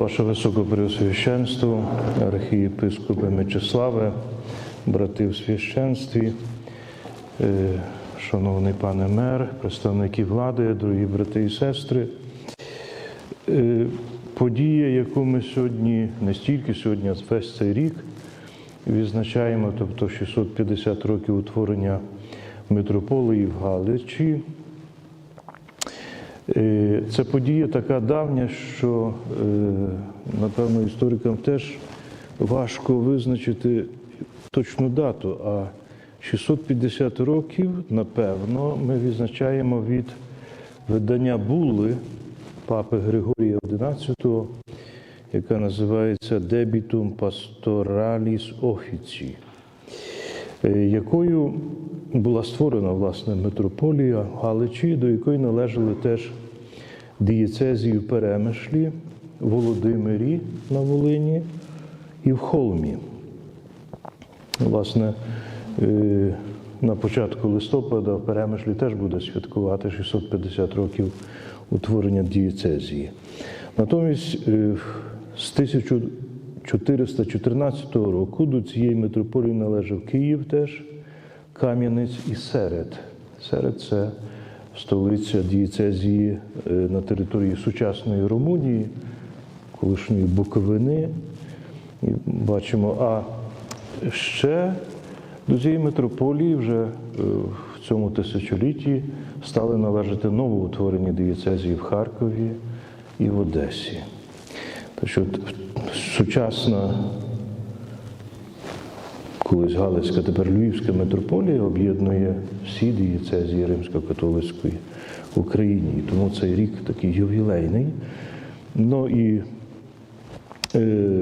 Ваше Високопреосвященство, архієпископи Мечиславе, брати в священстві, е, шановний пане мер, представники влади, дорогі брати і сестри. Е, Подія, яку ми сьогодні, не стільки сьогодні, а весь цей рік відзначаємо, тобто 650 років утворення митрополії в Галичі. Е, Це подія така давня, що, е, напевно, історикам теж важко визначити точну дату. А 650 років, напевно, ми відзначаємо від видання були папи Григорія XI, яка називається Pastoralis Offici, е, Е, якою була створена власне митрополія Галичі, до якої належали теж дієцезії в Перемишлі, Володимирі на Волині і в Холмі. Власне, е, на початку листопада в Перемишлі теж буде святкувати 650 років утворення дієцезії. Натомість е, з 1000 414 року до цієї митрополії належав Київ теж, Кам'янець і Серед. Серед це столиця дієцезії е, на території сучасної Румунії, колишньої Буковини. І бачимо, а ще до цієї митрополії вже е, в цьому тисячолітті стали належати новоутворені дієцезії в Харкові і в Одесі. Що сучасна колись Галицька, тепер Львівська митрополія об'єднує всі дієцезії Римсько-католицької в Україні. І тому цей рік такий ювілейний. Ну і е,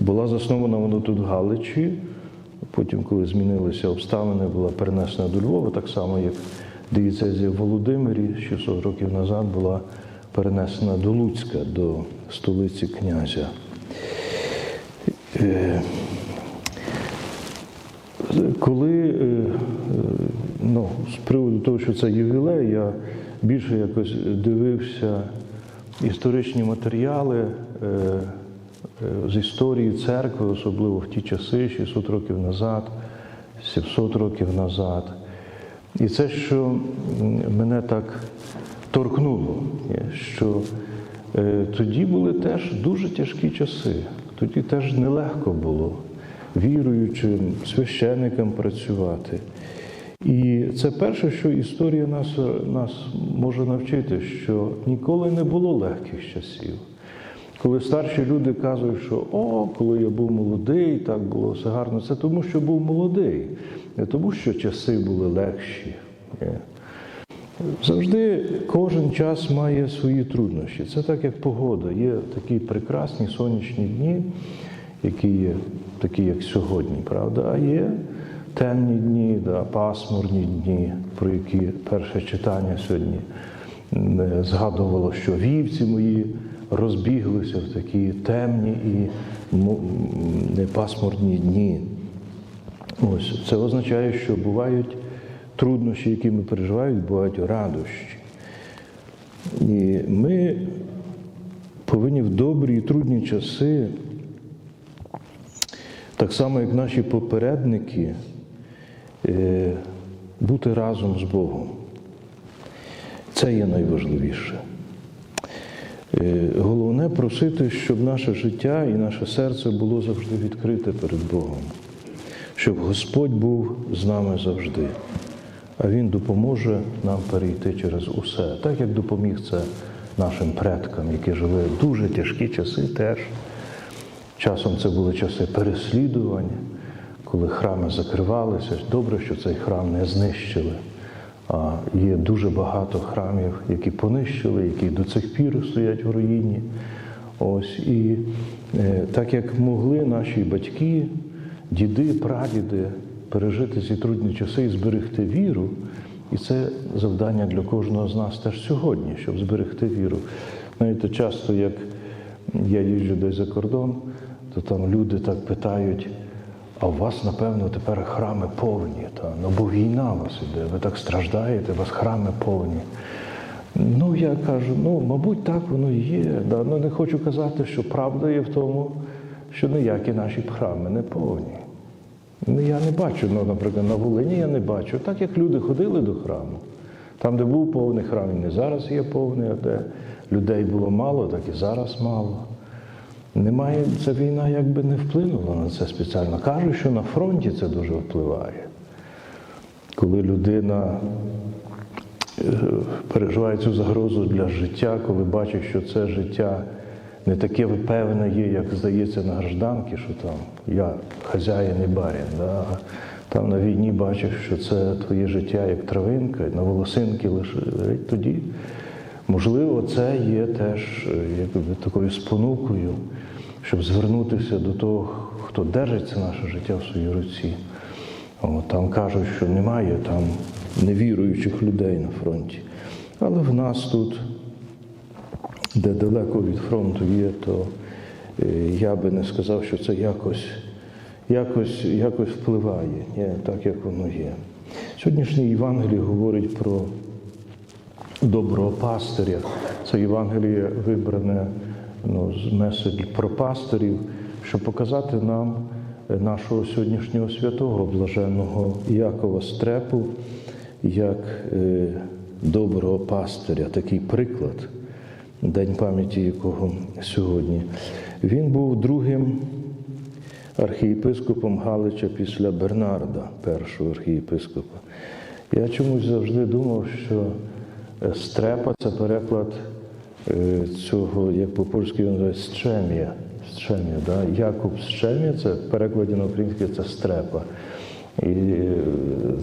була заснована вона тут в Галичі. Потім, коли змінилися обставини, була перенесена до Львова, так само, як дієцезія в Володимирі 600 років назад була перенесена до Луцька, до столиці князя. Е, коли е, е, ну, з приводу того, що це ювілей, я більше якось дивився історичні матеріали з історії церкви, особливо в ті часи, 600 років назад, 700 років назад. І це, що мене так торкнуло, що е, тоді були теж дуже тяжкі часи, тоді теж нелегко було віруючим, священникам працювати. І це перше, що історія нас, нас може навчити, що ніколи не було легких часів. Коли старші люди кажуть, що о, коли я був молодий, так було все гарно, це тому, що був молодий, не тому, що часи були легші. Завжди кожен час має свої труднощі. Це так, як погода. Є такі прекрасні сонячні дні, які є такі, як сьогодні, правда, а є темні дні, да, пасмурні дні, про які перше читання сьогодні згадувало, що вівці мої розбіглися в такі темні і пасмурні дні. Ось це означає, що бувають труднощі, які ми переживають, бувають радощі. І ми повинні в добрі і трудні часи, так само як наші попередники, е, бути разом з Богом. Це є найважливіше. Е, Головне просити, щоб наше життя і наше серце було завжди відкрите перед Богом, щоб Господь був з нами завжди, а Він допоможе нам перейти через усе, так як допоміг це нашим предкам, які жили в дуже тяжкі часи теж. Часом це були часи переслідувань, коли храми закривалися. Добре, що цей храм не знищили. А є дуже багато храмів, які понищили, які до цих пір стоять в руїні. Ось і е, так як могли наші батьки, діди, прадіди пережити ці трудні часи і зберегти віру, і це завдання для кожного з нас теж сьогодні, щоб зберегти віру. Знаєте, часто, як я їжджу десь за кордон, то там люди так питають, а у вас, напевно, тепер храми повні, та? ну бо війна у вас іде, ви так страждаєте, у вас храми повні. Ну, я кажу, ну, мабуть, так воно і є. Да. Ну, не хочу казати, що правда є в тому, що ніякі наші храми не повні. Ну, Я не бачу, ну, наприклад, на Волині я не бачу. Так як люди ходили до храму, там, де був повний храм, і не зараз є повний, а де людей було мало, так і зараз мало. Немає, ця війна якби не вплинула на це спеціально. Кажуть, що на фронті це дуже впливає. Коли людина е, переживає цю загрозу для життя, коли бачить, що це життя не таке певне є, як здається на гражданки, що там я хазяїн і барин. Да? Там на війні бачиш, що це твоє життя як травинка, на волосинки лежить тоді. Можливо, це є теж якби, такою спонукою, щоб звернутися до того, хто держить це наше життя в своїй руці. О, там кажуть, що немає там невіруючих людей на фронті. Але в нас тут, де далеко від фронту є, то е, я би не сказав, що це якось, якось, якось впливає, Ні, так як воно є. Сьогоднішнє Євангеліє говорить про доброго пастиря. Це Євангеліє вибране ну, з меседж про пастирів, щоб показати нам е, нашого сьогоднішнього святого, блаженного Якова Стрепу, як е, доброго пастиря, такий приклад, день пам'яті якого сьогодні. Він був другим архієпископом Галича після Бернарда, першого архієпископа. Я чомусь завжди думав, що е, стрепа це переклад е, цього, як по-польськи він називає, Счемія. Счемія, да? Якуб Счемія, це в перекладі на українське це стрепа. І е,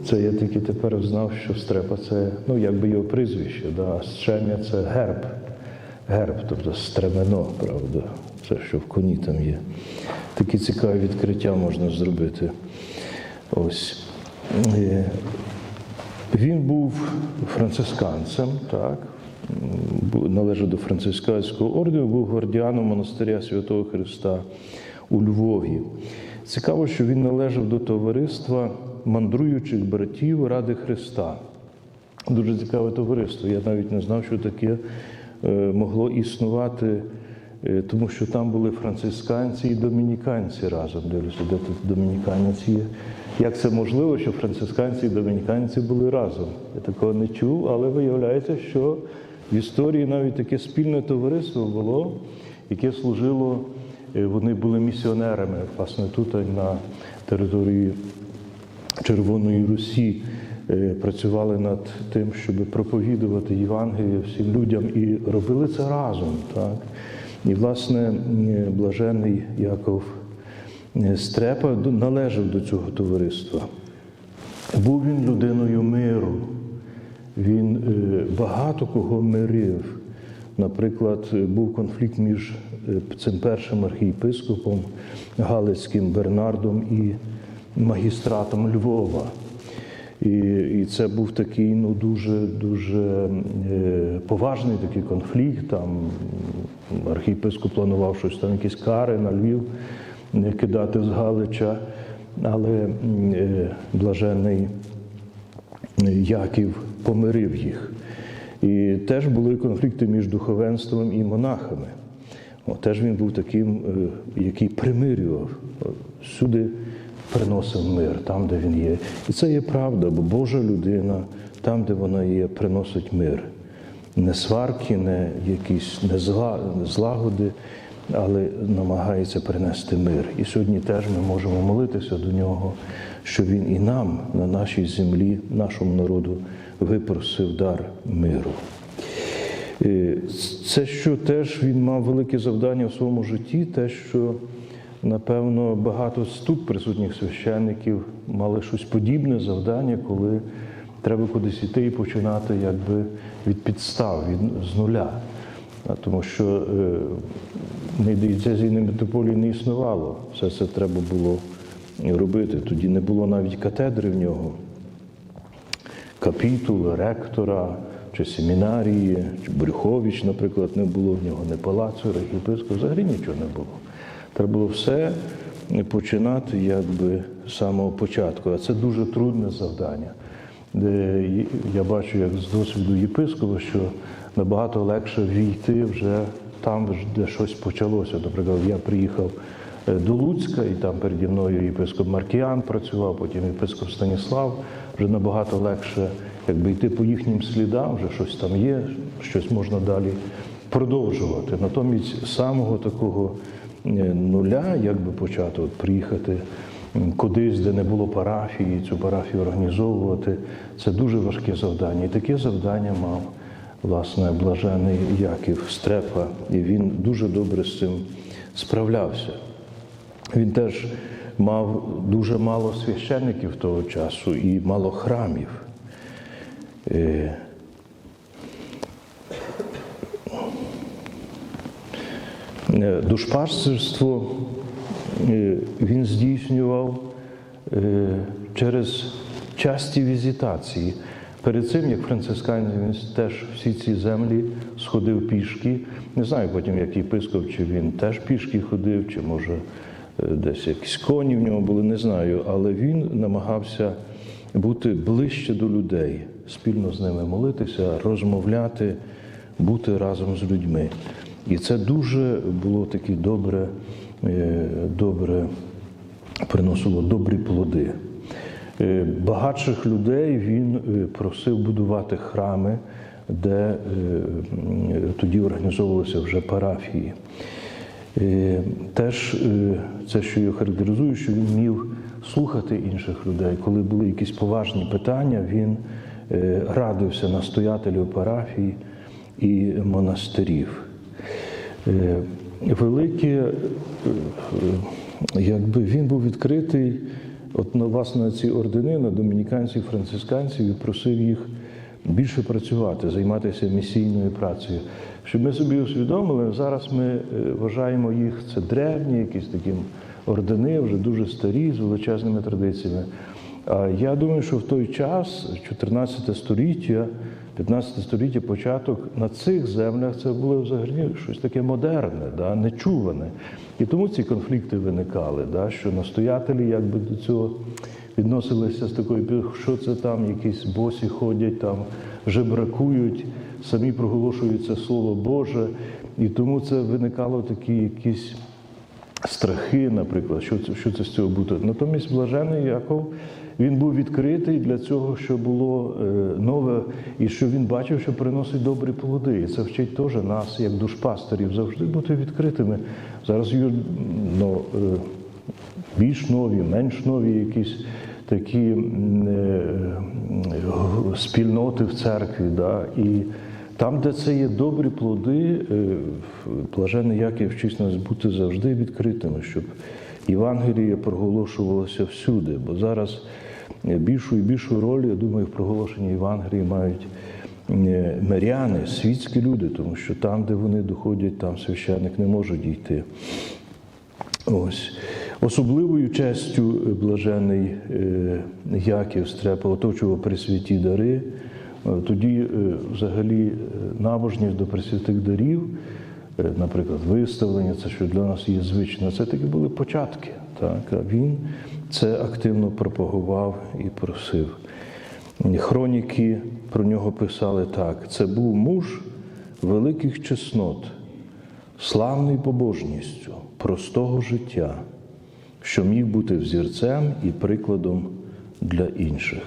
це я тільки тепер знав, що стрепа це ну, якби його прізвище, да? а Счемія це герб. Герб, тобто стремено, правда, це що в коні там є. Такі цікаві відкриття можна зробити. Ось. Е, Він був францисканцем, так, належав до францисканського ордену, був гвардіаном монастиря Святого Христа у Львові. Цікаво, що він належав до товариства мандруючих братів Ради Христа. Дуже цікаве товариство. Я навіть не знав, що таке могло існувати, е, тому що там були францисканці і домініканці разом. Дивлюся, де тут домініканець є. Як це можливо, що францисканці і домініканці були разом? Я такого не чув, але виявляється, що в історії навіть таке спільне товариство було, яке служило, е, вони були місіонерами, власне, тут на території Червоної Русі е, працювали над тим, щоб проповідувати Євангеліє всім людям і робили це разом. Так? І, власне, блажений Яков е, Стрепа належав до цього товариства. Був він людиною миру, він е, багато кого мирив. Наприклад, е, був конфлікт між е, цим першим архієпископом Галицьким Бернардом і магістратом Львова. І, і це був такий ну, дуже, дуже е, поважний такий конфлікт. Там архієпископ планував щось там, якісь кари на Львів е, кидати з Галича, але е, блажений Яків помирив їх. І теж були конфлікти між духовенством і монахами. О, теж він був таким, е, який примирював, О, всюди приносив мир, там, де він є. І це є правда, бо Божа людина, там, де вона є, приносить мир. Не сварки, не якісь не зла, злагоди, але намагається принести мир. І сьогодні теж ми можемо молитися до нього, що він і нам, на нашій землі, нашому народу, випросив дар миру. Е, Це що теж він мав велике завдання в своєму житті, те, що, напевно, багато з тут присутніх священників мали щось подібне завдання, коли треба кудись іти і починати якби від підстав, від, з нуля. Тому що е, не диецезійної митрополії не існувало. Все це треба було робити. Тоді не було навіть катедри в нього капітули, ректора чи семінарії, чи Брюхович, наприклад, не було в нього, не палацу, архієпископ, взагалі нічого не було. Треба було все починати якби з самого початку, а це дуже трудне завдання. де я бачу, як з досвіду єпископа, що набагато легше війти вже там, де щось почалося. Наприклад, я приїхав е, до Луцька, і там переді мною єпископ Маркіян працював, потім єпископ Станіслав. Вже набагато легше якби йти по їхнім слідам, вже щось там є, щось можна далі продовжувати. Натомість самого такого нуля, як би почати от, приїхати кудись, де не було парафії, цю парафію організовувати, це дуже важке завдання. І таке завдання мав власне блажений Яків Стрепа, і він дуже добре з цим справлявся. Він теж мав дуже мало священників того часу і мало храмів. Е, Е, Душпастерство е, він здійснював е, через часті візитації. Перед цим, як францисканець, він теж всі ці землі сходив пішки. Не знаю потім, як єпископ, чи він теж пішки ходив, чи може е, десь якісь коні в нього були, не знаю. Але він намагався бути ближче до людей, спільно з ними молитися, розмовляти, бути разом з людьми. І це дуже було таке добре, е, добре приносило добрі плоди. Е, Багатших людей він е, просив будувати храми, де тоді організовувалися вже парафії. Теж це, що його характеризує, що він вмів слухати інших людей. Коли були якісь поважні питання, він радився настоятелю парафій і монастирів. Е, Велике, е, якби він був відкритий, от на власне ці ордени, на домініканців, францисканців, і просив їх більше працювати, займатися місійною працею. Щоб ми собі усвідомили, зараз ми е, вважаємо їх це древні, якісь такі ордени, вже дуже старі, з величезними традиціями. А я думаю, що в той час, 14 століття, 15 століття, початок на цих землях це було взагалі щось таке модерне, да, нечуване. І тому ці конфлікти виникали, да, що настоятелі якби до цього відносилися з такою, що це там, якісь босі ходять, там жебракують, самі проголошують це Слово Боже. І тому це виникало такі якісь страхи, наприклад, що це, що це з цього буде. Натомість блажений Яков він був відкритий для цього, що було е, нове, і що він бачив, що приносить добрі плоди. І це вчить теж нас, як душпастерів, завжди бути відкритими. Зараз є ну, більш нові, менш нові якісь такі е, спільноти в церкві. Да? І там, де це є добрі плоди, блажений Яків вчить нас бути завжди відкритими, щоб Євангеліє проголошувалося всюди. Бо зараз е, більшу і більшу роль, я думаю, в проголошенні Євангелії мають е, миряни, світські люди, тому що там, де вони доходять, там священник не може дійти. Ось. Особливою честю блажений е, Яків Стрепа оточував присвяті дари. Тоді взагалі набожність до присвятих дарів, наприклад, виставлення, це що для нас є звично, це такі були початки. Так? А він це активно пропагував і просив. Хроніки про нього писали так: це був муж великих чеснот, славний побожністю, простого життя, що міг бути взірцем і прикладом для інших.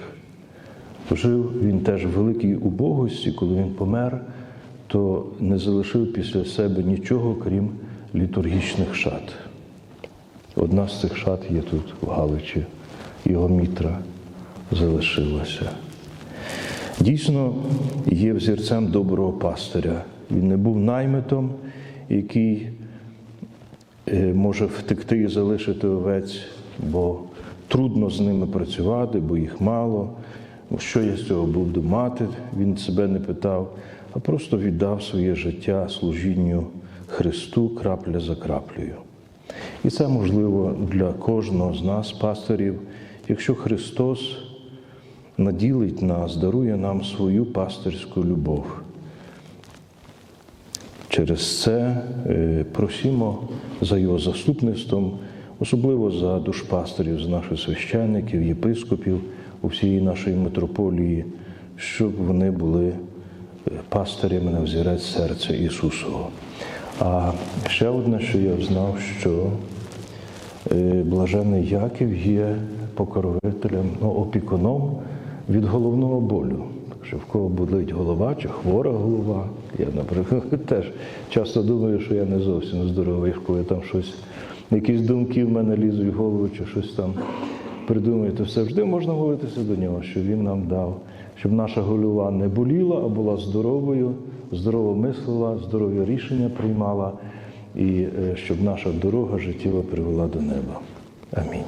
Жив він теж в великій убогості, коли він помер, то не залишив після себе нічого, крім літургічних шат. Одна з цих шат є тут, в Галичі, його мітра залишилася. Дійсно, є взірцем доброго пастиря. Він не був наймитом, який е, може втекти і залишити овець, бо трудно з ними працювати, бо їх мало. Що я з цього буду мати, він себе не питав, а просто віддав своє життя служінню Христу крапля за краплею. І це можливо для кожного з нас, пастирів, якщо Христос наділить нас, дарує нам свою пастирську любов. Через це е, просімо за його заступництвом, особливо за душпастерів, за наших священників, єпископів у всій нашої митрополії, щоб вони були пастирями на взірець серця Ісусового. А ще одне, що я знав, що е, блажений Яків є покровителем, ну, опікуном від головного болю. Що в кого болить голова чи хвора голова. Я, наприклад, теж часто думаю, що я не зовсім здоровий, коли там щось, якісь думки в мене лізуть в голову, чи щось там придумаю, то завжди можна молитися до нього, щоб він нам дав, щоб наша голова не боліла, а була здоровою, здорово мислила, здорові рішення приймала, і е, щоб наша дорога життєва привела до неба. Амінь.